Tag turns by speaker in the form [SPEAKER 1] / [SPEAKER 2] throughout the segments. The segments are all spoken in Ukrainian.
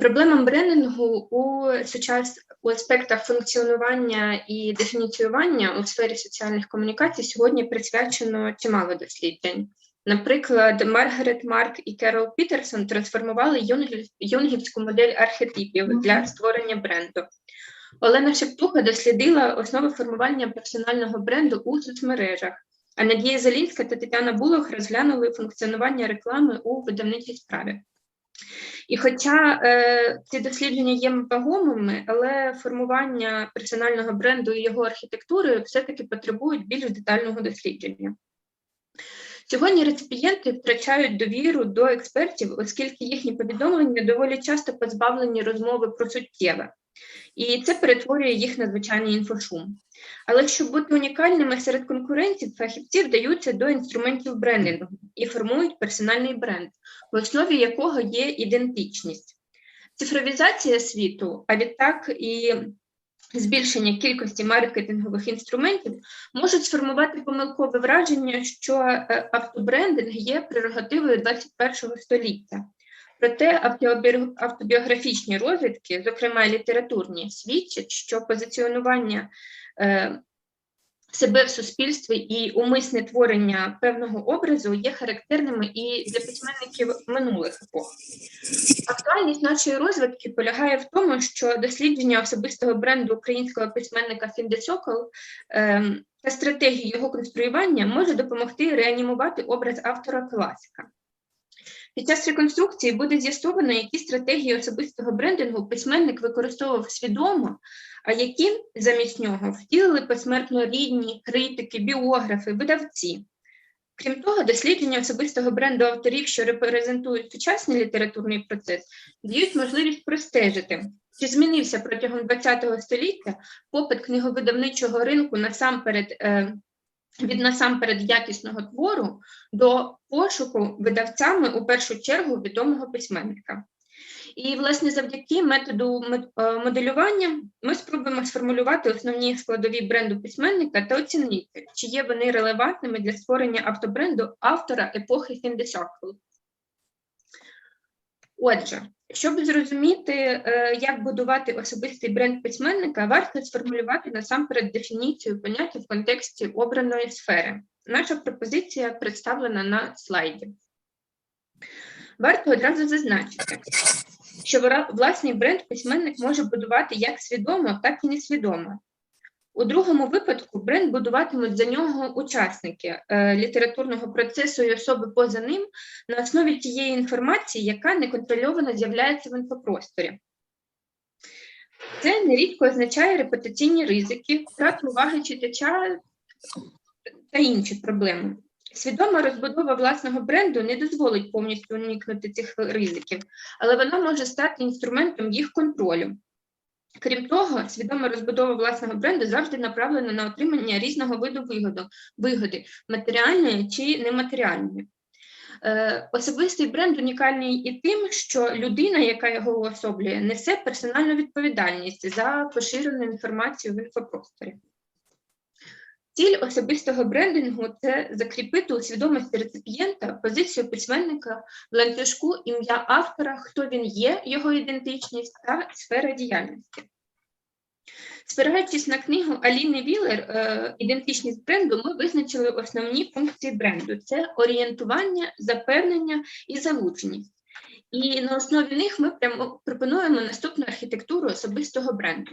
[SPEAKER 1] Проблемам брендингу у сучас у аспектах функціонування і дефініціювання у сфері соціальних комунікацій сьогодні присвячено чимало досліджень. Наприклад, Маргарет Марк і Керол Пітерсон трансформували юнгів- юнгівську модель архетипів для створення бренду. Олена Шептуха дослідила основи формування персонального бренду у соцмережах. А Надія Залінська та Тетяна Булох розглянули функціонування реклами у видавничій справі. І хоча е, ці дослідження є вагомими, але формування персонального бренду і його архітектури все-таки потребують більш детального дослідження. Сьогодні реципієнти втрачають довіру до експертів, оскільки їхні повідомлення доволі часто позбавлені розмови про суттєве, і це перетворює їх на звичайний інфошум. Але щоб бути унікальними серед конкурентів, фахівці вдаються до інструментів брендингу і формують персональний бренд, в основі якого є ідентичність. Цифровізація світу, а відтак і збільшення кількості маркетингових інструментів можуть сформувати помилкове враження, що е, автобрендинг є прерогативою 21 століття. Проте автобіографічні розвідки, зокрема літературні, свідчать, що позиціонування е, себе в суспільстві і умисне творення певного образу є характерними і для письменників минулих епох. Актуальність нашої розвитки полягає в тому, що дослідження особистого бренду українського письменника Фінде Сокол ем, та стратегії його конструювання може допомогти реанімувати образ автора класика. Під час реконструкції буде з'ясовано, які стратегії особистого брендингу письменник використовував свідомо, а які замість нього втілили посмертно рідні, критики, біографи, видавці. Крім того, дослідження особистого бренду авторів, що репрезентують сучасний літературний процес, дають можливість простежити, чи змінився протягом ХХ століття попит книговидавничого ринку насамперед е, від насамперед якісного твору до пошуку видавцями у першу чергу відомого письменника. І, власне, завдяки методу е, моделювання ми спробуємо сформулювати основні складові бренду письменника та оцінити, чи є вони релевантними для створення автобренду автора епохи Фіндесакл. Отже, щоб зрозуміти, е, як будувати особистий бренд письменника, варто сформулювати насамперед дефініцію поняття в контексті обраної сфери. Наша пропозиція представлена на слайді. Варто одразу зазначити, що власний бренд письменник може будувати як свідомо, так і несвідомо. У другому випадку бренд будуватимуть за нього учасники е, літературного процесу і особи поза ним на основі тієї інформації, яка неконтрольовано з'являється в інфопросторі. Це нерідко означає репутаційні ризики, втрату уваги читача та інші проблеми. Свідома розбудова власного бренду не дозволить повністю уникнути цих ризиків, але вона може стати інструментом їх контролю. Крім того, свідома розбудова власного бренду завжди направлена на отримання різного виду вигоду, вигоди матеріальної чи нематеріальної. Е, особистий бренд унікальний і тим, що людина, яка його уособлює, несе персональну відповідальність за поширену інформацію в інфопросторі. Ціль особистого брендингу це закріпити у свідомості реципієнта позицію письменника в ланцюжку ім'я автора, хто він є, його ідентичність та сфера діяльності. Спираючись на книгу Аліни Вілер е, Ідентичність бренду, ми визначили основні функції бренду: це орієнтування, запевнення і залученість. І на основі них ми пропонуємо наступну архітектуру особистого бренду.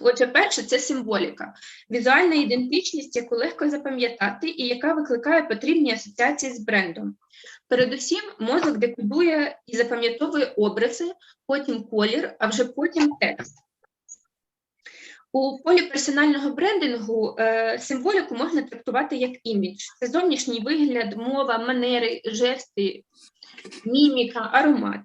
[SPEAKER 1] Отже, перше це символіка, візуальна ідентичність, яку легко запам'ятати і яка викликає потрібні асоціації з брендом. Передусім, мозок декодує і запам'ятовує образи, потім колір, а вже потім текст. У полі персонального брендингу е, символіку можна трактувати як імідж. Це зовнішній вигляд, мова, манери, жести, міміка, аромат.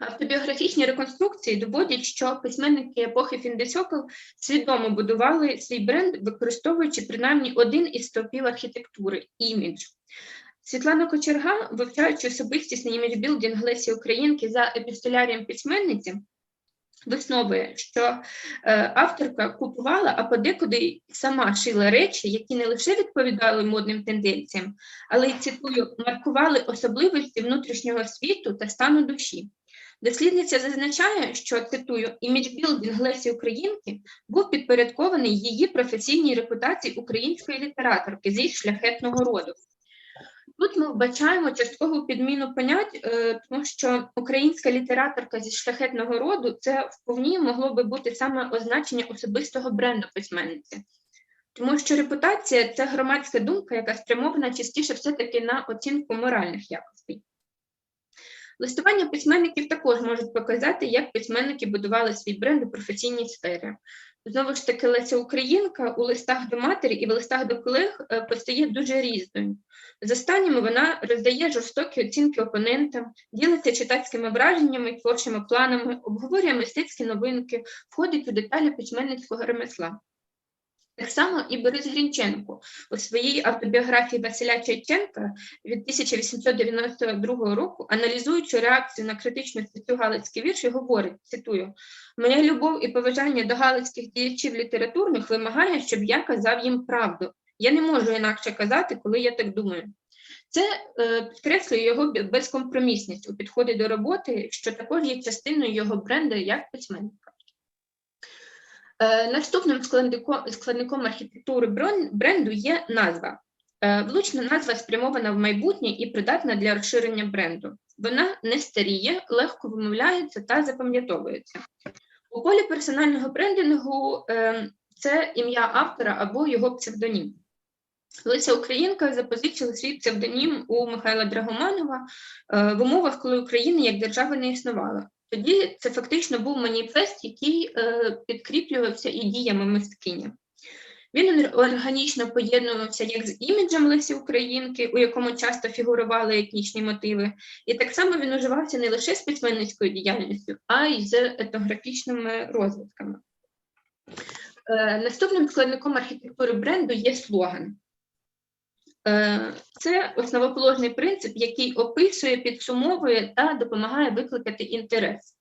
[SPEAKER 1] Автобіографічні реконструкції доводять, що письменники епохи Фіндесьокл свідомо будували свій бренд, використовуючи принаймні один із стовпів архітектури імідж. Світлана Кочерга, вивчаючи особистісний іміджбілдинг Лесі Українки за епістолярієм письменниці, висновує, що е, авторка купувала, а подекуди сама шила речі, які не лише відповідали модним тенденціям, але й цитую, маркували особливості внутрішнього світу та стану душі. Дослідниця зазначає, що цитую, іміджбілдинг Лесі Українки був підпорядкований її професійній репутації української літераторки зі шляхетного роду. Тут ми вбачаємо часткову підміну понять, е, тому що українська літераторка зі шляхетного роду це вповні могло би бути саме означення особистого бренду письменниці. Тому що репутація це громадська думка, яка спрямована частіше все-таки на оцінку моральних якостей. Листування письменників також можуть показати, як письменники будували свій бренд у професійній сфері. Знову ж таки, Леся Українка у листах до матері і в листах до колег е, постає дуже різною. З останніми вона роздає жорстокі оцінки опонентам, ділиться читацькими враженнями, творчими планами, обговорює мистецькі новинки, входить у деталі письменницького ремесла. Так само і Борис Грінченко у своїй автобіографії Василя Чайченка від 1892 року, аналізуючи реакцію на критичну статтю Галицький вірш, говорить: цитую: Моя любов і поважання до галицьких діячів літературних вимагає, щоб я казав їм правду. Я не можу інакше казати, коли я так думаю. Це е, підкреслює його безкомпромісність у підході до роботи, що також є частиною його бренду як письменника. Е, наступним складником, архітектури бренду є назва. Е, влучна назва спрямована в майбутнє і придатна для розширення бренду. Вона не старіє, легко вимовляється та запам'ятовується. У полі персонального брендингу е, це ім'я автора або його псевдонім. Леся Українка запозичила свій псевдонім у Михайла Драгоманова в умовах, коли Україна як держава не існувала. Тоді це фактично був маніфест, який е, підкріплювався і діями мисткині. Він органічно поєднувався як з іміджем Лесі Українки, у якому часто фігурували етнічні мотиви, і так само він уживався не лише з письменницькою діяльністю, а й з етнографічними розвитками. Е, наступним складником архітектури бренду є слоган. Е, це основоположний принцип, який описує, підсумовує та допомагає викликати інтерес.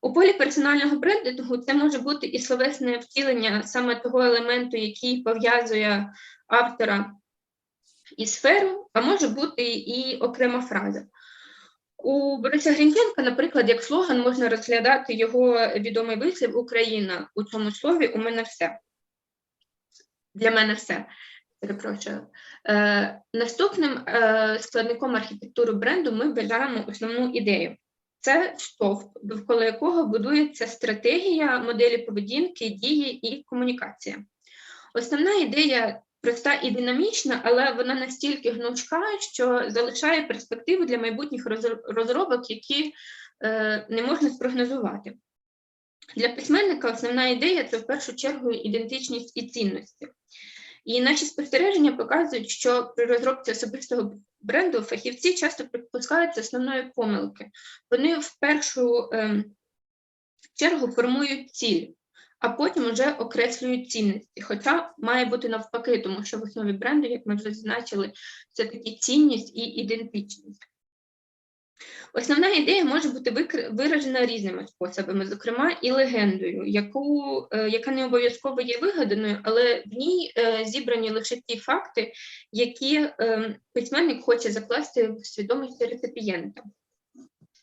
[SPEAKER 1] У полі персонального брендингу це може бути і словесне втілення саме того елементу, який пов'язує автора і сферу, а може бути і окрема фраза. У Бориса Грінченка, наприклад, як слоган можна розглядати його відомий вислів Україна у цьому слові у мене все. Для мене все. Перепрошую. Е, Наступним е, складником архітектури бренду ми вважаємо основну ідею. Це стовп, довкола якого будується стратегія моделі поведінки, дії і комунікація. Основна ідея проста і динамічна, але вона настільки гнучка, що залишає перспективу для майбутніх розробок, які е, не можна спрогнозувати. Для письменника основна ідея це в першу чергу ідентичність і цінності. І наші спостереження показують, що при розробці особистого бренду фахівці часто припускаються основної помилки. Вони в першу е, чергу формують ціль, а потім вже окреслюють цінності. Хоча має бути навпаки, тому що в основі бренду, як ми вже зазначили, це такі цінність і ідентичність. Основна ідея може бути виражена різними способами, зокрема і легендою, яку, е, яка не обов'язково є вигаданою, але в ній е, зібрані лише ті факти, які е, письменник хоче закласти в свідомості реципієнта.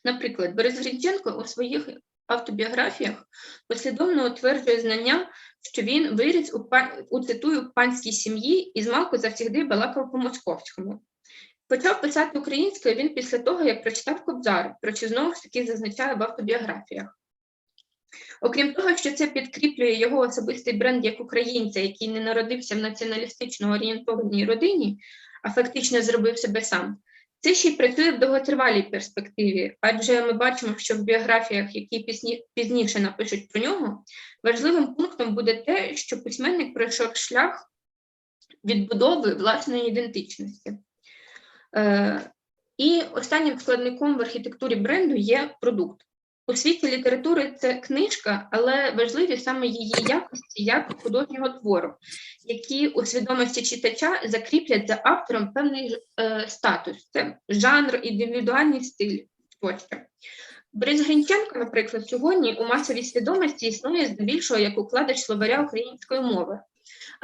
[SPEAKER 1] Наприклад, Борис Грінченко у своїх автобіографіях послідовно утверджує знання, що він виріс у, у цитую панській сім'ї і змалку завсігди балакав по московському. Почав писати українською він після того, як прочитав Кобзар, про що знову ж таки зазначає в автобіографіях. Окрім того, що це підкріплює його особистий бренд як українця, який не народився в націоналістично орієнтованій родині, а фактично зробив себе сам. Це ще й працює в довготривалій перспективі, адже ми бачимо, що в біографіях, які пізніше напишуть про нього, важливим пунктом буде те, що письменник пройшов шлях відбудови власної ідентичності. Е, і останнім складником в архітектурі бренду є продукт. У світі літератури це книжка, але важливі саме її якості як художнього твору, які у свідомості читача закріплять за автором певний е, статус, це жанр, індивідуальний стиль тощо. Борис Гринченко, наприклад, сьогодні у масовій свідомості існує здебільшого як укладач словаря української мови.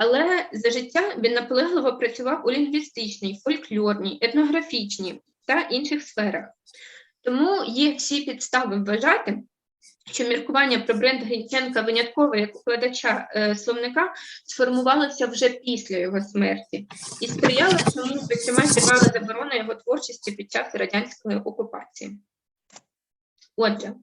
[SPEAKER 1] Але за життя він наполегливо працював у лінгвістичній, фольклорній, етнографічній та інших сферах. Тому є всі підстави вважати, що міркування про бренд Грінченка винятково як укладача е, словника сформувалося вже після його смерті і сприяло цьому, зокрема, тривала заборона його творчості під час радянської окупації. Отже,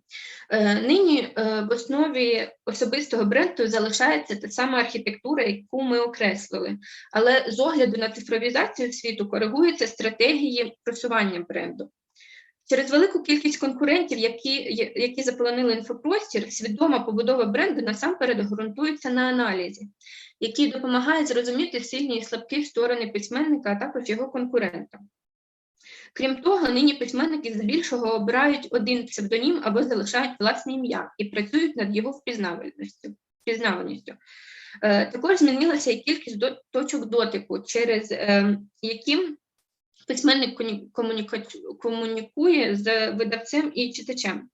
[SPEAKER 1] е, нині е, в основі особистого бренду залишається та сама архітектура, яку ми окреслили, але з огляду на цифровізацію світу коригуються стратегії просування бренду. Через велику кількість конкурентів, які, які заполонили інфопростір, свідома побудова бренду насамперед ґрунтується на аналізі, який допомагає зрозуміти сильні і слабкі сторони письменника, а також його конкурента. Крім того, нині письменники здебільшого обирають один псевдонім або залишають власне ім'я і працюють над його впізнаваністю. Е, Також змінилася і кількість точок дотику, через е, які письменник комунікує з видавцем і читачем.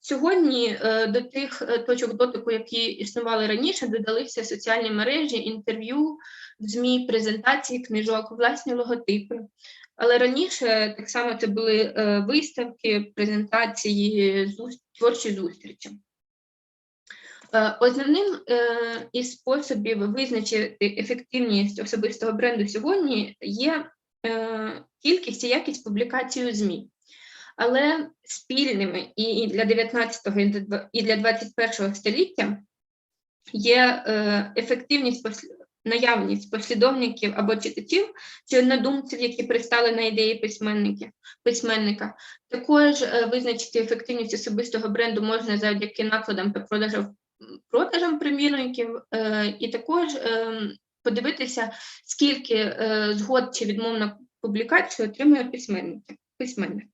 [SPEAKER 1] Сьогодні е, до тих точок дотику, які існували раніше, додалися соціальні мережі, інтерв'ю, ЗМІ, презентації книжок, власні логотипи. Але раніше так само це були е, виставки, презентації, творчі зустрічі. Е, Основним е, із способів визначити ефективність особистого бренду сьогодні є кількість і якість публікацій у ЗМІ. Але спільними і для 19-го, і для- 21-го століття є ефективність наявність послідовників або читачів чи однодумців, які пристали на ідеї письменники, письменника. Також е, визначити ефективність особистого бренду можна завдяки накладам та продажам, продажам примірників, е, і також е, подивитися, скільки згод чи відмов на публікацію отримує письменник.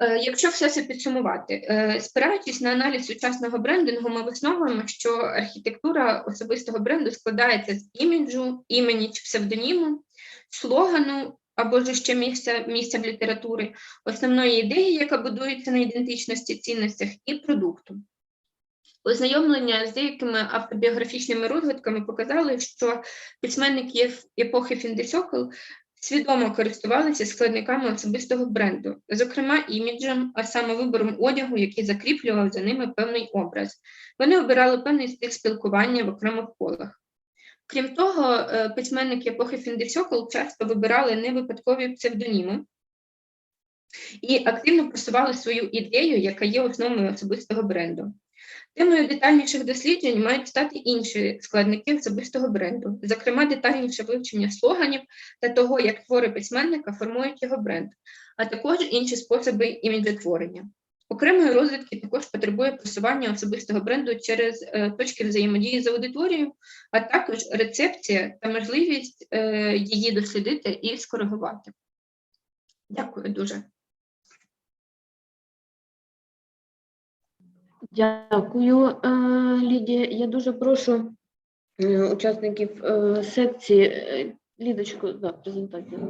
[SPEAKER 1] Е, Якщо все це підсумувати, е, спираючись на аналіз сучасного брендингу, ми висновуємо, що архітектура особистого бренду складається з іміджу, імені чи псевдоніму, слогану або ж ще місця, місця в літературі, основної ідеї, яка будується на ідентичності, цінностях, і продукту. Ознайомлення з деякими автобіографічними розвитками показали, що письменники епохи Фіндесьокл свідомо користувалися складниками особистого бренду, зокрема іміджем, а саме вибором одягу, який закріплював за ними певний образ. Вони обирали певний стиль спілкування в окремих колах. Крім того, е, письменники епохи Фіндесьокл часто вибирали не випадкові псевдоніми і активно просували свою ідею, яка є основою особистого бренду. Темою детальніших досліджень мають стати інші складники особистого бренду, зокрема детальніше вивчення слоганів та того, як твори письменника формують його бренд, а також інші способи іміджетворення. Окремої розвідки також потребує просування особистого бренду через е, точки взаємодії з аудиторією, а також рецепція та можливість е, її дослідити і скоригувати. Дякую дуже.
[SPEAKER 2] Дякую, е, Лідія. Я дуже прошу е, учасників е, секції. Лідочко, да, презентацію.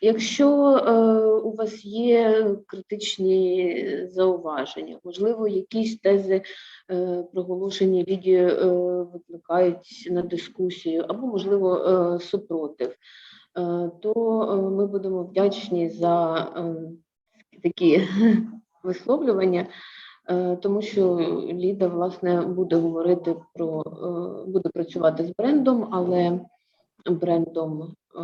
[SPEAKER 2] Якщо е, у вас є критичні зауваження, можливо, якісь тези е, проголошені Лідією е, викликають на дискусію, або, можливо, е, супротив, е, то е, ми будемо вдячні за е, такі висловлювання. Е, тому що Ліда власне буде говорити про е, буде працювати з брендом, але брендом е,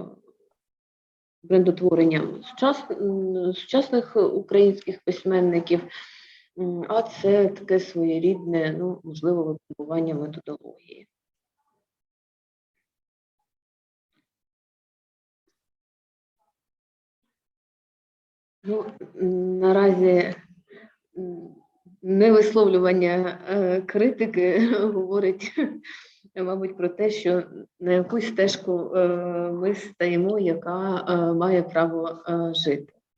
[SPEAKER 2] брендотворенням сучас, сучасних українських письменників. А це таке своєрідне, ну можливо, випробування методології. Ну, наразі невисловлювання е, критики говорить, мабуть, про те, що на якусь стежку е, ми стаємо, яка е, має право жити.